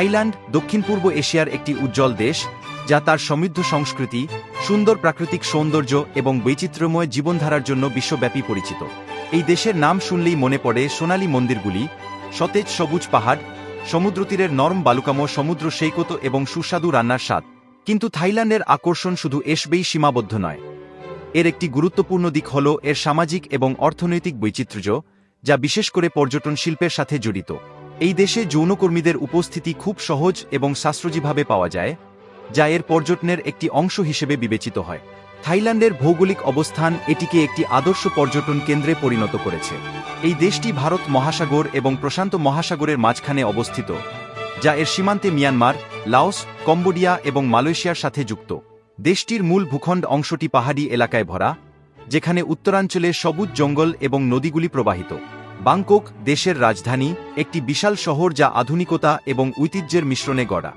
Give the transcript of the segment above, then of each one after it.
Thailand, দক্ষিণ পূর্ব এশিয়ার একটি উজ্জ্বল দেশ, যা তার সমৃদ্ধ সংস্কৃতি, সুন্দর প্রাকৃতিক সৌন্দর্য এবং বৈচিত্র্যময় জীবনধারার জন্য বিশ্বব্যাপী পরিচিত। এই দেশের নাম শুনলেই মনে পড়ে সোনালী মন্দিরগুলি, সতেজ সবুজ পাহাড় সমুদ্রতীরের নরম বালুকামো সমুদ্র সৈকত এবং সুস্বাদু রান্নার স্বাদ। কিন্তু থাইল্যান্ডের আকর্ষণ শুধু এসবেই সীমাবদ্ধ নয়। এর একটি গুরুত্বপূর্ণ দিক হল এর সামাজিক এবং অর্থনৈতিক বৈচিত্র্য, যা বিশেষ করে পর্যটন শিল্পের সাথে জড়িত। এই দেশে যৌনকর্মীদের উপস্থিতি খুব সহজ এবং শাস্ত্রজীভাবে পাওয়া যায়, যা এর পর্যটনের একটি অংশ হিসেবে বিবেচিত হয়। থাইল্যান্ডের ভৌগোলিক অবস্থান এটিকে একটি আদর্শ পর্যটন কেন্দ্রে পরিণত করেছে। এই দেশটি ভারত মহাসাগর এবং প্রশান্ত মহাসাগরের মাঝখানে অবস্থিত, যা এর সীমান্তে মিয়ানমার, লাওস, কম্বোডিয়া এবং মালয়েশিয়ার সাথে যুক্ত। দেশটির মূল ভূখণ্ড অংশটি পাহাড়ি এলাকায় ভরা, যেখানে উত্তরাঞ্চলে সবুজ জঙ্গল এবং নদীগুলি প্রবাহিত। বাংকক দেশের রাজধানী, একটি বিশাল শহর যা আধুনিকতা এবং ঐতিহ্যের মিশ্রণে গড়া।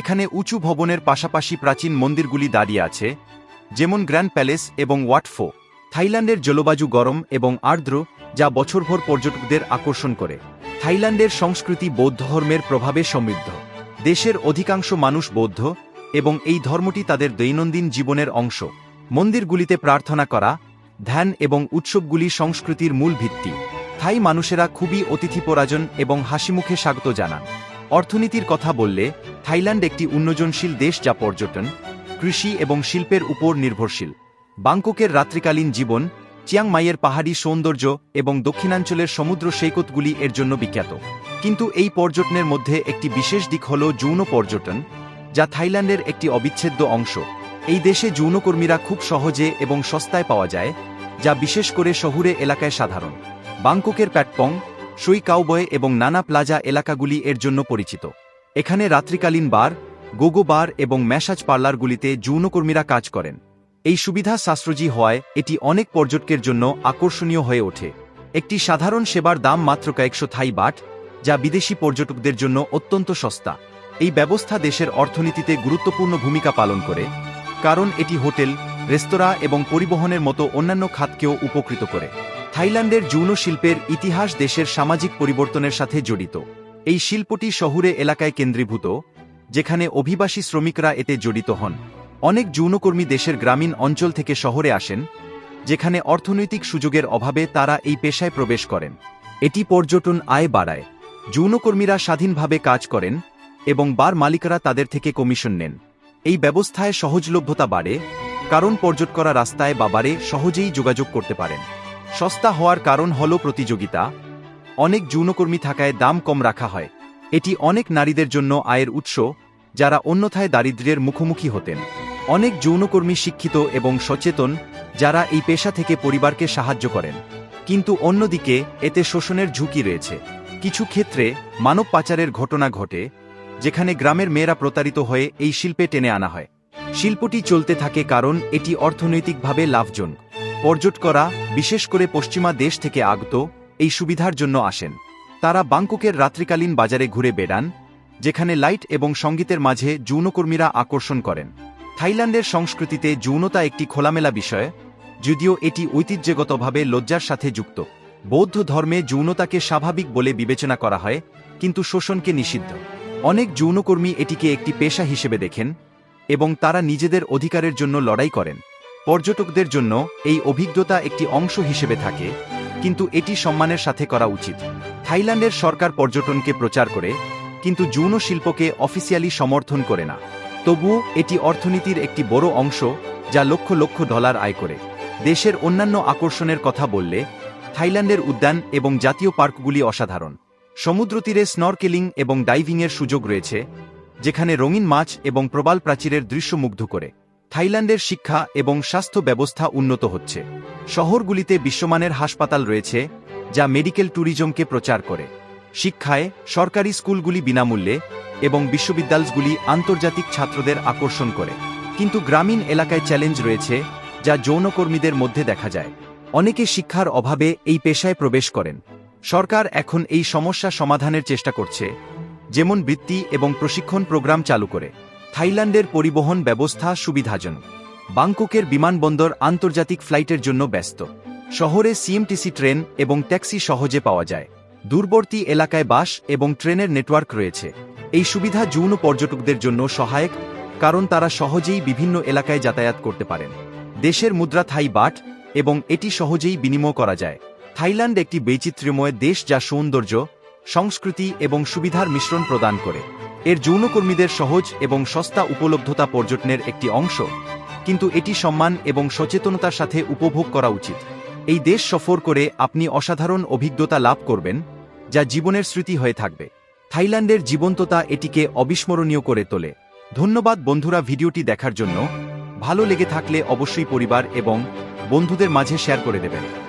এখানে উঁচু ভবনের পাশাপাশি প্রাচীন মন্দিরগুলি দাঁড়িয়ে আছে, যেমন গ্র্যান্ড প্যালেস এবং ওয়াটফো থাইল্যান্ডের জলবায়ু গরম এবং আর্দ্র, যা বছরভর পর্যটকদের আকর্ষণ করে। থাইল্যান্ডের সংস্কৃতি বৌদ্ধ ধর্মের প্রভাবে সমৃদ্ধ। দেশের অধিকাংশ মানুষ বৌদ্ধ এবং এই ধর্মটি তাদের দৈনন্দিন জীবনের অংশ। মন্দিরগুলিতে প্রার্থনা করা, ধ্যান এবং উৎসবগুলি সংস্কৃতির মূল ভিত্তি। থাই মানুষেরা খুবই অতিথিপরাজন এবং হাসিমুখে স্বাগত জানান। অর্থনীতির কথা বললে, থাইল্যান্ড একটি উন্নয়নশীল দেশ যা পর্যটন, কৃষি এবং শিল্পের উপর নির্ভরশীল। বাংককের রাত্রিকালীন জীবন, চিয়াংমাইয়ের পাহাড়ি সৌন্দর্য এবং দক্ষিণাঞ্চলের সমুদ্র সৈকতগুলি এর জন্য বিখ্যাত। কিন্তু এই পর্যটনের মধ্যে একটি বিশেষ দিক হল যৌন পর্যটন, যা থাইল্যান্ডের একটি অবিচ্ছেদ্য অংশ। এই দেশে যৌনকর্মীরা খুব সহজে এবং সস্তায় পাওয়া যায়, যা বিশেষ করে শহুরে এলাকায় সাধারণ। বাংককের প্যাটপং, সুই কাউবয় এবং নানা প্লাজা এলাকাগুলি এর জন্য পরিচিত। এখানে রাত্রিকালীন বার, গোগো বার এবং ম্যাসাজ পার্লারগুলিতে যৌনকর্মীরা কাজ করেন। এই সুবিধা শাস্ত্রজি হওয়ায় এটি অনেক পর্যটকের জন্য আকর্ষণীয় হয়ে ওঠে। একটি সাধারণ সেবার দাম মাত্র কয়েকশো থাই বাট, যা বিদেশি পর্যটকদের জন্য অত্যন্ত সস্তা। এই ব্যবস্থা দেশের অর্থনীতিতে গুরুত্বপূর্ণ ভূমিকা পালন করে, কারণ এটি হোটেল, রেস্তোরাঁ এবং পরিবহনের মতো অন্যান্য খাতকেও উপকৃত করে। থাইল্যান্ডের যৌন শিল্পের ইতিহাস দেশের সামাজিক পরিবর্তনের সাথে জড়িত। এই শিল্পটি শহুরে এলাকায় কেন্দ্রীভূত, যেখানে অভিবাসী শ্রমিকরা এতে জড়িত হন। অনেক যৌনকর্মী দেশের গ্রামীণ অঞ্চল থেকে শহরে আসেন, যেখানে অর্থনৈতিক সুযোগের অভাবে তারা এই পেশায় প্রবেশ করেন। এটি পর্যটন আয় বাড়ায়। যৌনকর্মীরা স্বাধীনভাবে কাজ করেন এবং বার মালিকরা তাদের থেকে কমিশন নেন। এই ব্যবস্থায় সহজলভ্যতা বাড়ে, কারণ পর্যটকরা রাস্তায় বা বারে সহজেই যোগাযোগ করতে পারেন। সস্তা হওয়ার কারণ হল প্রতিযোগিতা। অনেক যৌনকর্মী থাকায় দাম কম রাখা হয়। এটি অনেক নারীদের জন্য আয়ের উৎস, যারা অন্যথায় দারিদ্র্যের মুখোমুখি হতেন। অনেক যৌনকর্মী শিক্ষিত এবং সচেতন, যারা এই পেশা থেকে পরিবারকে সাহায্য করেন। কিন্তু অন্যদিকে, এতে শোষণের ঝুঁকি রয়েছে। কিছু ক্ষেত্রে, মানব পাচারের ঘটনা ঘটে, যেখানে গ্রামের মেয়েরা প্রতারিত হয়ে এই শিল্পে টেনে আনা হয়। শিল্পটি চলতে থাকে কারণ এটি অর্থনৈতিকভাবে লাভজনক। পর্যটকরা বিশেষ করে পশ্চিমা দেশ থেকে আগত, এই সুবিধার জন্য আসেন। তারা বাংককের রাত্রিকালীন বাজারে ঘুরে বেড়ান, যেখানে লাইট এবং সঙ্গীতের মাঝে যৌনকর্মীরা আকর্ষণ করেন। থাইল্যান্ডের সংস্কৃতিতে যৌনতা একটি খোলামেলা বিষয়, যদিও এটি ঐতিহ্যগতভাবে লজ্জার সাথে যুক্ত। বৌদ্ধ ধর্মে যৌনতাকে স্বাভাবিক বলে বিবেচনা করা হয়, কিন্তু শোষণকে নিষিদ্ধ। অনেক যৌনকর্মী এটিকে একটি পেশা হিসেবে দেখেন এবং তারা নিজেদের অধিকারের জন্য লড়াই করেন। পর্যটকদের জন্য এই অভিজ্ঞতা একটি অংশ হিসেবে থাকে, কিন্তু এটি সম্মানের সাথে করা উচিত। থাইল্যান্ডের সরকার পর্যটনকে প্রচার করে, কিন্তু যৌন শিল্পকে অফিসিয়ালি সমর্থন করে না। তবুও এটি অর্থনীতির একটি বড় অংশ, যা লক্ষ লক্ষ ডলার আয় করে। দেশের অন্যান্য আকর্ষণের কথা বললে, থাইল্যান্ডের উদ্যান এবং জাতীয় পার্কগুলি অসাধারণ। সমুদ্রতীরে স্নরকেলিং এবং ডাইভিংয়ের সুযোগ রয়েছে, যেখানে রঙিন মাছ এবং প্রবাল প্রাচীরের দৃশ্য মুগ্ধ করে। থাইল্যান্ডের শিক্ষা এবং স্বাস্থ্য ব্যবস্থা উন্নত হচ্ছে। শহরগুলিতে বিশ্বমানের হাসপাতাল রয়েছে, যা মেডিকেল ট্যুরিজমকে প্রচার করে। শিক্ষায় সরকারি স্কুলগুলি বিনামূল্যে এবং বিশ্ববিদ্যালয়গুলি আন্তর্জাতিক ছাত্রদের আকর্ষণ করে। কিন্তু গ্রামীণ এলাকায় চ্যালেঞ্জ রয়েছে, যা যৌনকর্মীদের মধ্যে দেখা যায়। অনেকে শিক্ষার অভাবে এই পেশায় প্রবেশ করেন। সরকার এখন এই সমস্যা সমাধানের চেষ্টা করছে, যেমন বৃত্তি এবং প্রশিক্ষণ প্রোগ্রাম চালু করে। থাইল্যান্ডের পরিবহন ব্যবস্থা সুবিধাজনক। বাংককের বিমানবন্দর আন্তর্জাতিক ফ্লাইটের জন্য ব্যস্ত। শহরে সিএমটিসি ট্রেন এবং ট্যাক্সি সহজে পাওয়া যায়। দূরবর্তী এলাকায় বাস এবং ট্রেনের নেটওয়ার্ক রয়েছে। এই সুবিধা যৌন পর্যটকদের জন্য সহায়ক, কারণ তারা সহজেই বিভিন্ন এলাকায় যাতায়াত করতে পারেন। দেশের মুদ্রা থাই বাট এবং এটি সহজেই বিনিময় করা যায়। থাইল্যান্ড একটি বৈচিত্র্যময় দেশ যা সৌন্দর্য, সংস্কৃতি এবং সুবিধার মিশ্রণ প্রদান করে। এর যৌনকর্মীদের সহজ এবং সস্তা উপলব্ধতা পর্যটনের একটি অংশ। কিন্তু এটি সম্মান এবং সচেতনতার সাথে উপভোগ করা উচিত। এই দেশ সফর করে আপনি অসাধারণ অভিজ্ঞতা লাভ করবেন, যা জীবনের স্মৃতি হয়ে থাকবে। থাইল্যান্ডের জীবন্ততা এটিকে অবিস্মরণীয় করে তোলে। ধন্যবাদ বন্ধুরা ভিডিওটি দেখার জন্য। ভালো লেগে থাকলে অবশ্যই পরিবার এবং বন্ধুদের মাঝে শেয়ার করে দেবেন।